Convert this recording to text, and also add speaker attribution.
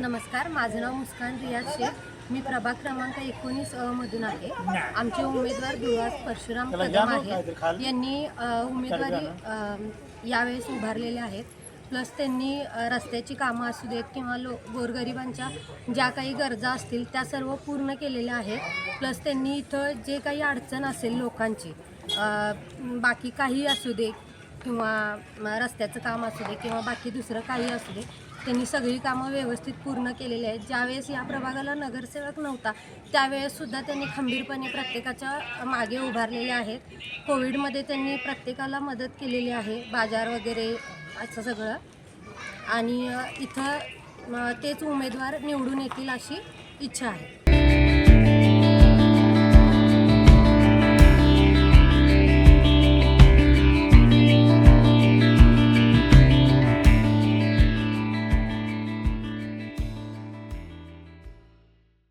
Speaker 1: नमस्कार माझं नाव मुस्कान रियाज शेख. मी प्रभाग क्रमांक एकोणीस अ मधून आहे. आमचे उमेदवार दुर्वास परशुराम कदम आहेत. यांनी उमेदवारी यावेळेस उभारलेले आहेत. प्लस त्यांनी रस्त्याची कामं असू देत किंवा लो गोरगरिबांच्या ज्या काही गरजा असतील त्या सर्व पूर्ण केलेल्या आहेत. प्लस त्यांनी इथं जे काही अडचण असेल लोकांची बाकी काही असू दे किंवा रस्त्याचं काम असू दे किंवा बाकी दुसरं काही असू दे त्यांनी सगळी कामं व्यवस्थित पूर्ण केलेली आहेत. ज्यावेळेस या प्रभागाला नगरसेवक नव्हता त्यावेळेससुद्धा त्यांनी खंबीरपणे प्रत्येकाच्या मागे उभारलेले आहेत. कोविडमध्ये त्यांनी प्रत्येकाला मदत केलेली आहे बाजार वगैरे असं सगळं. आणि इथं तेच उमेदवार निवडून येतील अशी इच्छा आहे.